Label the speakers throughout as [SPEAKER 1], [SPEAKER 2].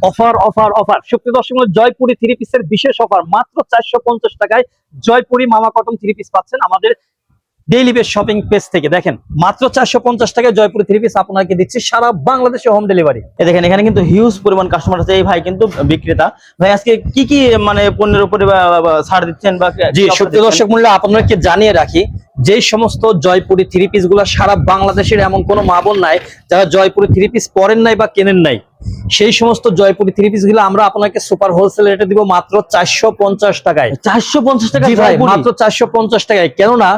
[SPEAKER 1] Offer offer offer. সুপ্রিয় দর্শক Jaipuri three পিসের বিশেষ অফার মাত্র চারশো পঞ্চাশ টাকায় জয়পুরি মামা কটন থ্রি পিস পাচ্ছেন আমাদের ডেইলি বেস শপিং পেজ থেকে। দেখেন মাত্র চারশো পঞ্চাশ টাকায় জয়পুরি থ্রি পিস আপনাকে দিচ্ছি সারা বাংলাদেশে হোম ডেলিভারি
[SPEAKER 2] দেখেন এখানে কিন্তু হিউজ পরিমাণ কাস্টমার আছে। এই ভাই কিন্তু বিক্রেতা। ভাই আজকে কি কি মানে পণ্যের উপরে ছাড় দিচ্ছেন বা
[SPEAKER 1] জি সুপ্রিয় দর্শক মূল্য আপনাদেরকে জানিয়ে রাখি যে সমস্ত জয়পুরি থ্রি পিসগুলা সারা বাংলাদেশের এমন কোনো মা বোন নাই যারা জয়পুরি থ্রি পিস পরেন নাই বা কেনেন নাই। সেই সমস্ত জয়পুরি থ্রি পিসগুলো আমরা আপনাকে সুপার হোলসেল রেটে দিব মাত্র চারশো পঞ্চাশ টাকায়।
[SPEAKER 2] চারশো পঞ্চাশ টাকা।
[SPEAKER 1] মাত্র চারশো পঞ্চাশ টাকায়। কেননা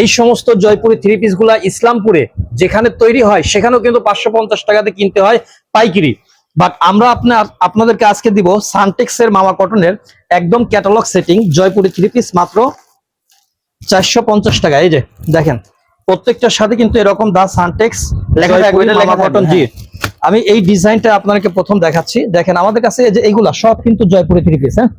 [SPEAKER 1] এই সমস্ত জয়পুরি থ্রি পিসগুলা ইসলামপুরে যেখানে তৈরি হয় সেখানেও কিন্তু পাঁচশো পঞ্চাশ টাকাতে কিনতে হয় পাইকিরি। বাট আমরা আপনার আপনাদেরকে আজকে দিব সানটেক্স এর মামা কটনের একদম catalogue setting Jaipuri three piece মাত্র চারশো পঞ্চাশ টাকা এই যে দেখেন প্রত্যেকটার সাথে কিন্তু এরকম দা সানটেক্স
[SPEAKER 2] লেখা লেখা থাকবে,
[SPEAKER 1] কটন জি। আমি এই ডিজাইনটা আপনাকে প্রথম দেখাচ্ছি। দেখেন আমাদের কাছে এই যে এইগুলা সব কিন্তু জয়পুরি থ্রি পিস হ্যাঁ?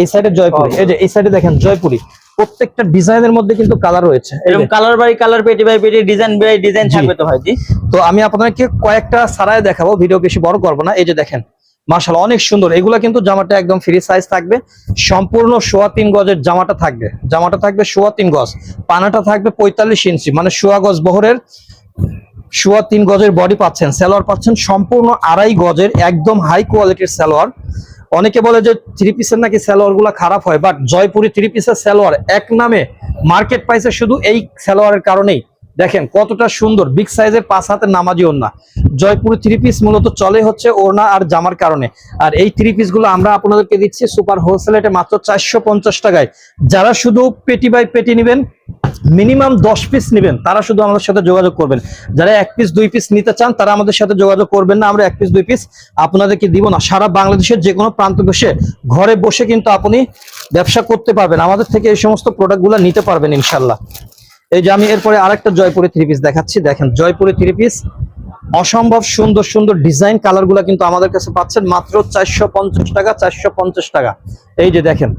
[SPEAKER 1] এই সাইডে জয়পুরি এই যে এই সাইডে দেখেন জয়পুরি। প্রত্যেকটা ডিজাইনের মধ্যে কিন্তু কালার রয়েছে।
[SPEAKER 2] এরকম কালার বাই কালার পেটি বাই পেটি ডিজাইন বাই ডিজাইন। থাকবে তো ভাই জি
[SPEAKER 1] তো আমি আপনাদেরকে কয়েকটা সারায় দেখাবো ভিডিও বেশি বড় করব না। এই যে দেখেন মার্শাল অনেক সুন্দর। এগুলা কিন্তু জামাটা একদম ফ্রি সাইজ থাকবে। সম্পূর্ণ সোয়া তিন গজের জামাটা থাকবে। জামাটা থাকবে সোয়া তিন গজ। পানাটা থাকবে পঁয়তাল্লিশ ইঞ্চি মানে সোয়া গজ বহরের। সোয়া তিন গজের বডি পাচ্ছেন, সালোয়ার পাচ্ছেন, সম্পূর্ণ আড়াই গজের একদম হাই কোয়ালিটির সালোয়ার। অনেকে বলে যে থ্রি পিসের নাকি সালোয়ারগুলা খারাপ হয় বাট জয়পুরি থ্রি পিসের সালোয়ার এক নামে মার্কেট প্রাইসে শুধু এই সালোয়ারের কারণেই। দেখেন কতটা সুন্দর বিগ সাইজের পাঁচ হাতের নামাজি ওড়না। জয়পুরি থ্রি পিস মূলত চলে হচ্ছে ওড়না আর জামার কারণে। আর এই থ্রি পিসগুলো আমরা আপনাদেরকে দিচ্ছি সুপার হোলসেলেটে মাত্র চারশো পঞ্চাশ টাকায়। যারা শুধু পেটি বাই পেটি নেবেন মিনিমাম দশ পিস নেবেন, তারা শুধু আমাদের সাথে যোগাযোগ করবেন। যারা এক পিস দুই পিস নিতে চান, তারা আমাদের সাথে যোগাযোগ করবেন না, আমরা এক পিস দুই পিস আপনাদেরকে দিব না। সারা বাংলাদেশের যে কোনো প্রান্ত বসে, ঘরে বসে কিন্তু আপনি ব্যবসা করতে পারবেন। আমাদের থেকে এই সমস্ত প্রোডাক্টগুলো নিতে পারবেন ইনশাল্লাহ। এই যে আমি এরপরে আরেকটা জয়পুরি থ্রি পিস দেখাচ্ছি। দেখেন, জয়পুরি থ্রি পিস অসম্ভব সুন্দর সুন্দর ডিজাইন কালারগুলা কিন্তু আমাদের কাছে পাচ্ছেন মাত্র চারশো পঞ্চাশ টাকা, চারশো পঞ্চাশ টাকা। এই যে দেখেন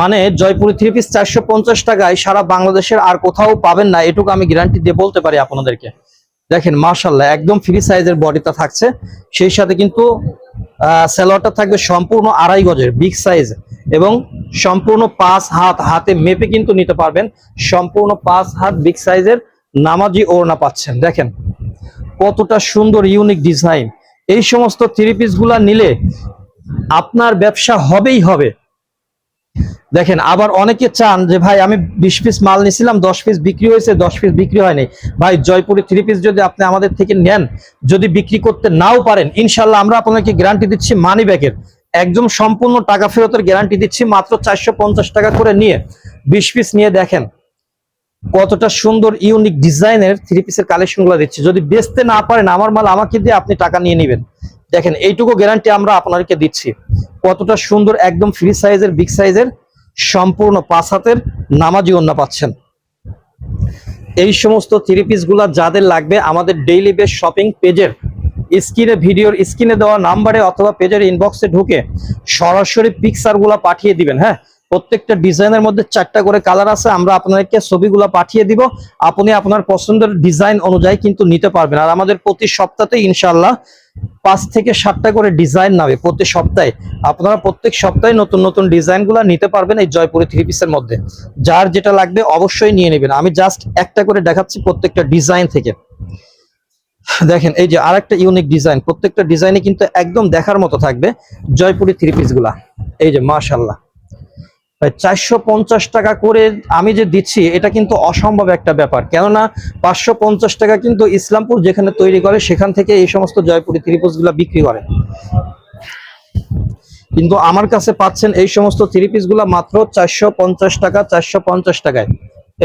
[SPEAKER 1] মানে জয়পুরি থ্রি পিস চারশো পঞ্চাশ টাকায় সারা বাংলাদেশের আর কোথাও পাবেন না। এটুকু আমি গ্যারান্টি দিয়ে বলতে পারি আপনাদেরকে। দেখেন মার্শাল্লাহ একদম ফ্রি সাইজের বডিটা থাকছে। সেই সাথে কিন্তু স্যালোয়ারটা থাকবে সম্পূর্ণ আড়াই গজের বিগ সাইজ এবং সম্পূর্ণ পাঁচ হাত, হাতে মেপে কিন্তু নিতে পারবেন। সম্পূর্ণ পাঁচ হাত বিগ সাইজের নামাজি ওড়না পাচ্ছেন। দেখেন, কতটা সুন্দর ইউনিক ডিজাইন এই সমস্ত থ্রি পিসগুলা নিলে আপনার ব্যবসা হবেই হবে। দেখেন, আবার অনেকে চান যে, ভাই, আমি বিশ পিস মাল নিছিলাম দশ পিস বিক্রি হয়েছে, দশ পিস বিক্রি হয়নি। ভাই, জয়পুরে থ্রি পিস যদি আপনি আমাদের থেকে নেন, যদি বিক্রি করতে নাও পারেন ইনশাল্লাহ আমরা আপনাকে গ্যারান্টি দিচ্ছি মানি ব্যাগের একদম সম্পূর্ণ টাকা ফেরতের গ্যারান্টি দিচ্ছি, মাত্র চারশো পঞ্চাশ টাকা করে নিয়ে। বিশ পিস নিয়ে দেখেন, কতটা সুন্দর ইউনিক ডিজাইনের থ্রি পিসের কালেকশনগুলো দিচ্ছি। যদি বেচতে না পারেন, আমার মাল আমাকে দিয়ে আপনি টাকা নিয়ে নেবেন। দেখেন, এইটুকু গ্যারান্টি আমরা আপনাদেরকে দিচ্ছি। কতটা সুন্দর, একদম ফ্রি সাইজের বিগ সাইজের সম্পূর্ণ পাঁচ হাতের নামাজি ওন্না পাচ্ছেন। এই সমস্ত থ্রি পিসগুলা যাদের লাগবে, আমাদের ডেইলি বেস শপিং পেজের স্ক্রিনে ভিডিওর স্ক্রিনে দেওয়া নাম্বারে অথবা পেজের ইনবক্সে ঢুকে সরাসরি পিকচারগুলা পাঠিয়ে দিবেন হ্যাঁ? প্রত্যেকটা ডিজাইনের মধ্যে চারটা করে কালার আছে, আমরা আপনাদেরকে ছবিগুলো পাঠিয়ে দিব। আপনি আপনার পছন্দের ডিজাইন অনুযায়ী কিন্তু নিতে পারবেন। আর আমাদের প্রতি সপ্তাহে ইনশাল্লাহ পাঁচ থেকে সাতটা করে ডিজাইন নামে প্রতি সপ্তাহে। আপনারা প্রত্যেক সপ্তাহে নতুন নতুন ডিজাইনগুলা নিতে পারবেন এই জয়পুরি থ্রি পিসের মধ্যে। যার যেটা লাগবে অবশ্যই নিয়ে নেবেন। আমি জাস্ট একটা করে দেখাচ্ছি প্রত্যেকটা ডিজাইন থেকে। দেখেন, এই যে আরেকটা ইউনিক ডিজাইন। প্রত্যেকটা ডিজাইনে কিন্তু একদম দেখার মতো থাকবে জয়পুরি থ্রি পিসগুলা এই যে মাশাল্লাহ চারশো পঞ্চাশ টাকা করে আমি যে দিচ্ছি, এটা কিন্তু অসম্ভব একটা ব্যাপার। কেননা পাঁচশো পঞ্চাশ টাকা কিন্তু ইসলামপুর যেখানে তৈরি করে, সেখান থেকে এই সমস্ত জয়পুরি থ্রি পিসগুলা বিক্রি করে। কিন্তু আমার কাছে পাচ্ছেন এই সমস্ত থ্রি পিসগুলা মাত্র চারশো পঞ্চাশ টাকা, চারশো পঞ্চাশ টাকায়।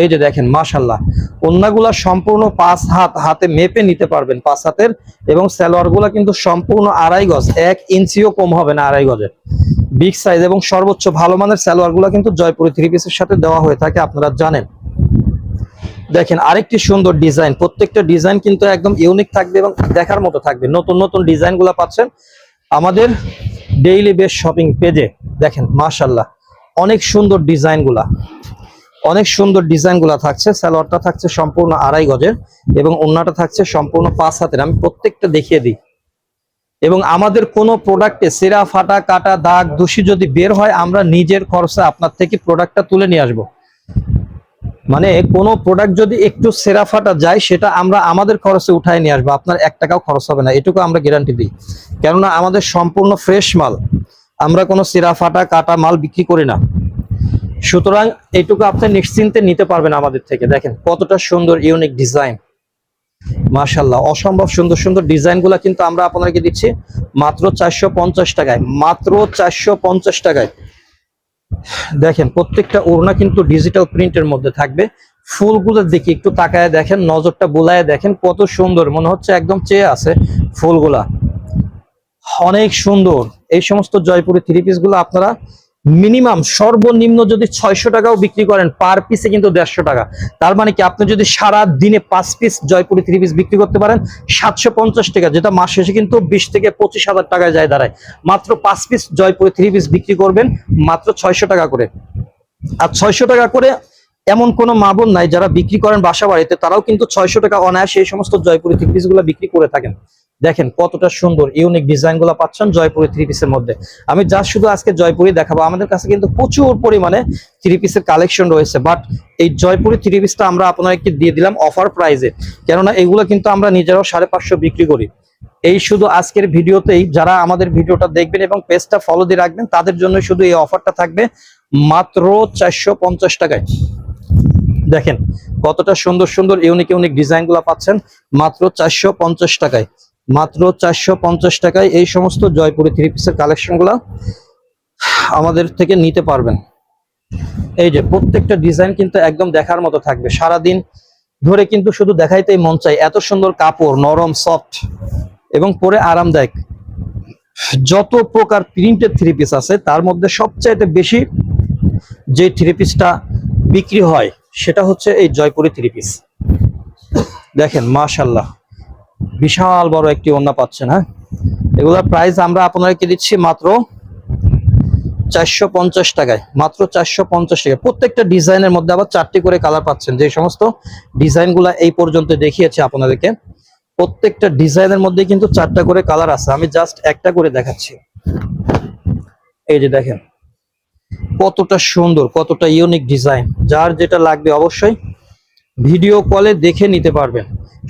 [SPEAKER 1] এই যে দেখেন মাশাল্লাহ অন্যগুলা সম্পূর্ণ পাঁচ হাত, হাতে মেপে নিতে পারবেন পাঁচ হাতের, এবং সালোয়ারগুলা কিন্তু সম্পূর্ণ আড়াই গজ, এক ইঞ্চিও কম হবে না আড়াই গজের। বিগ সাইজ এবং সর্বোচ্চ ভালো মানের সালোয়ারগুলা কিন্তু জয়পুরি থ্রি পিসের সাথে দেওয়া হয়ে থাকে, আপনারা জানেন। দেখেন, আরেকটি সুন্দর ডিজাইন, প্রত্যেকটা ডিজাইন কিন্তু একদম ইউনিক থাকবে এবং দেখার মতো থাকবে। নতুন নতুন ডিজাইনগুলা পাচ্ছেন আমাদের ডেইলি বেস শপিং পেজে দেখেন মাশাল্লাহ অনেক সুন্দর ডিজাইনগুলা অনেক সুন্দর ডিজাইনগুলা থাকছে। সালোয়ারটা থাকছে সম্পূর্ণ আড়াই গজের এবং ওন্নাটা থাকছে সম্পূর্ণ পাঁচ হাতের। আমি প্রত্যেকটা দেখিয়ে দিই। এবং আমাদের কোনো প্রোডাক্টে সেরা, ফাটা, কাটা, দাগ, দোষী যদি বের হয়, আমরা নিজের খরচে আপনার থেকে প্রোডাক্টটা তুলে নিয়ে আসব। মানে কোনো প্রোডাক্ট যদি একটু সেরা, ফাটা যায়, সেটা আমরা আমাদের খরচে উঠায় নিয়ে আসব। আপনার এক টাকাও খরচ হবে না, এটুকু আমরা গ্যারান্টি দিই। কেননা আমাদের সম্পূর্ণ ফ্রেশ মাল, আমরা কোনো সেরা, ফাটা, কাটা মাল বিক্রি করি না। সুতরাং এটুকু আপনি নিশ্চিন্তে নিতে পারবেন আমাদের থেকে। দেখেন কতটা সুন্দর ইউনিক ডিজাইন মাশাল্লাহ অসম্ভব সুন্দর সুন্দর ডিজাইনগুলা কিন্তু আমরা আপনাদেরকে দিচ্ছি মাত্র চারশো পঞ্চাশ টাকায়, মাত্র চারশো পঞ্চাশ টাকায়। দেখেন, প্রত্যেকটা ওড়না কিন্তু ডিজিটাল প্রিন্টের মধ্যে থাকবে। ফুলগুলো দেখি, একটু তাকায় দেখেন, নজরটা বুলায় দেখেন, কত সুন্দর, মনে হচ্ছে একদম চেয়ে আছে ফুলগুলা। অনেক সুন্দর, এই সমস্ত জয়পুরি থ্রি পিসগুলো আপনারা মিনিমাম সর্বনিম্ন যদি ছয়শো টাকাও বিক্রি করেন, পার পিসে কিন্তু দেড়শো টাকা। তার মানে কি, আপনি যদি সারা দিনে পাঁচ পিস জয়পুরি থ্রি পিস বিক্রি করতে পারেন, সাতশো পঞ্চাশ টাকা, যেটা মাস শেষে কিন্তু বিশ থেকে পঁচিশ হাজার টাকায় যায় দাঁড়ায়। মাত্র পাঁচ পিস জয়পুরি থ্রি পিস বিক্রি করবেন, মাত্র ছয়শো টাকা করে। আর ছয়শো টাকা করে এমন কোনো মা বোন নাই যারা বিক্রি করেন বাসা বাড়িতে, তারাও কিন্তু ছয়শো টাকা অনায়াসে এই সমস্ত জয়পুরি থ্রি পিস বিক্রি করে থাকেন। দেখেন কতটা সুন্দর ইউনিক ডিজাইনগুলো পাচ্ছেন জয়পুরি থ্রি পিসের মধ্যে। আমি যা শুধু আজকে জয়পুরি দেখাবো, আমাদের কাছে কিন্তু প্রচুর পরিমাণে থ্রি পিসের কালেকশন রয়েছে। বাট এই জয়পুরি থ্রি পিসটা আমরা আপনাদেরকে দিয়ে দিলাম অফার প্রাইজে কেননা এগুলো কিন্তু আমরা নিজেরাও সাড়ে পাঁচশো বিক্রি করি। এই শুধু আজকের ভিডিওতেই যারা আমাদের ভিডিওটা দেখবেন এবং পেজটা ফলো দিয়ে রাখবেন, তাদের জন্য শুধু এই অফারটা থাকবে মাত্র চারশো পঞ্চাশ টাকায়। দেখেন কতটা সুন্দর সুন্দর ইউনিক ইউনিক ডিজাইনগুলা পাচ্ছেন, মাত্র চারশো পঞ্চাশ টাকায়। মাত্র চারশো পঞ্চাশ টাকায় এই সমস্ত জয়পুরি থ্রি পিসের কালেকশনগুলা আমাদের থেকে নিতে পারবেন। এই যে প্রত্যেকটা ডিজাইন কিন্তু একদম দেখার মতো থাকবে। সারাদিন ধরে কিন্তু শুধু দেখাইতেই মন চাই এত সুন্দর কাপড়, নরম সফট এবং পরে আরামদায়ক। যত প্রকার প্রিন্টেড থ্রি পিস আছে, তার মধ্যে সবচাইতে বেশি যে থ্রি পিসটা বিক্রি হয় সেটা হচ্ছে এই জয়পুরি থ্রি পিস দেখেন মাশাল্লাহ বিশাল বড় একটি ওন্না পাচ্ছেন হ্যাঁ? এগুলোর প্রাইস আমরা আপনাদেরকে দিচ্ছি? মাত্র চারশো পঞ্চাশ টাকায়। মাত্র চারশো পঞ্চাশ টাকা প্রত্যেকটা ডিজাইনের মধ্যে আবার চারটি করে কালার পাচ্ছেন। যে সমস্ত ডিজাইনগুলো এই পর্যন্ত দেখিয়েছি আপনাদেরকে। প্রত্যেকটা ডিজাইনের মধ্যে কিন্তু চারটা করে কালার আছে। আমি জাস্ট একটা করে দেখাচ্ছি। এই যে দেখেন কতটা সুন্দর, কতটা ইউনিক ডিজাইন যার যেটা লাগবে অবশ্যই ভিডিও কলে দেখে নিতে পারবেন।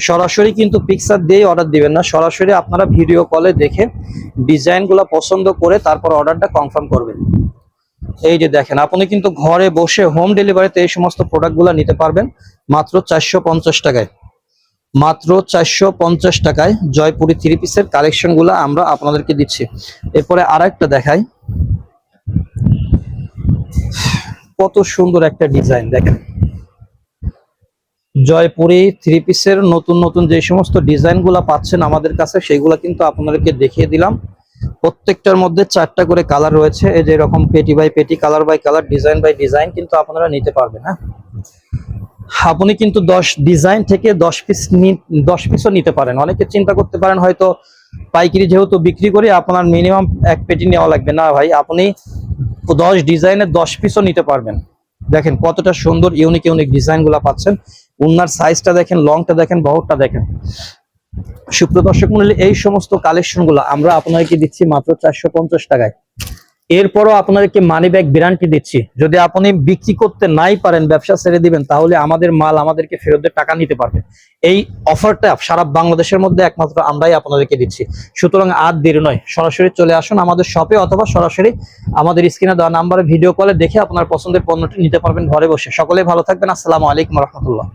[SPEAKER 1] সরাসরি কিন্তু পিকচার দিয়ে অর্ডার দিবেন না। সরাসরি আপনারা ভিডিও কলে দেখে ডিজাইনগুলো পছন্দ করে তারপর অর্ডারটা কনফার্ম করবেন। এই যে দেখেন, আপনি কিন্তু ঘরে বসে হোম ডেলিভারিতে এই সমস্ত প্রোডাক্টগুলো নিতে পারবেন মাত্র চারশো পঞ্চাশ টাকায়। মাত্র চারশো পঞ্চাশ টাকায় জয়পুরি থ্রি পিসের কালেকশনগুলো আমরা আপনাদেরকে দিচ্ছি। এরপরে আর একটা দেখাই। কত সুন্দর একটা ডিজাইন, দেখেন। জয়পুরি থ্রি পিসের নতুন নতুন যে সমস্ত ডিজাইনগুলা পাচ্ছেন আমাদের কাছে সেইগুলা কিন্তু আপনাদেরকে দেখিয়ে দিলাম। প্রত্যেকটার মধ্যে চারটা করে কালার রয়েছে, এই যে এরকম পেটি বাই পেটি colour by colour design by design কিন্তু আপনারা নিতে পারবেন হ্যাঁ? আপনি কিন্তু দশ ডিজাইন থেকে দশ পিস দশ পিসও নিতে পারেন। অনেকে চিন্তা করতে পারেন হয়তো পাইকারি যেহেতু বিক্রি করে, আপনার মিনিমাম এক পেটি নেওয়া লাগবে। না ভাই, আপনি দশ ডিজাইনের দশ পিসও নিতে পারবেন। দেখেন কতটা সুন্দর ইউনিক ইউনিক ডিজাইনগুলা পাচ্ছেন। উন্নার সাইজটা দেখেন লংটা দেখেন, বহরটা দেখেন। সুপ্রিয় দর্শক মন্ডলী, এই সমস্ত কালেকশনগুলো আমরা আপনাকে দিচ্ছি মাত্র চারশো পঞ্চাশ টাকায়। এরপরও আপনাদেরকে মানি ব্যাগ গ্যারান্টি দিচ্ছি। যদি আপনি বিক্রি করতে নাই পারেন, ব্যবসা ছেড়ে দিবেন, তাহলে আমাদের মাল আমাদেরকে ফেরত টাকা নিতে পারবে। এই অফারটা সারা বাংলাদেশের মধ্যে একমাত্র আমরাই আপনাদেরকে দিচ্ছি। সুতরাং আর দেরি নয়, সরাসরি চলে আসুন আমাদের শপে অথবা সরাসরি আমাদের স্ক্রিনে দেওয়া নাম্বারে ভিডিও কলে দেখে আপনার পছন্দের পণ্যটি নিতে পারবেন ঘরে বসে। সকলে ভালো থাকবেন। আসসালামু আলাইকুম রহমতুল্লাহ।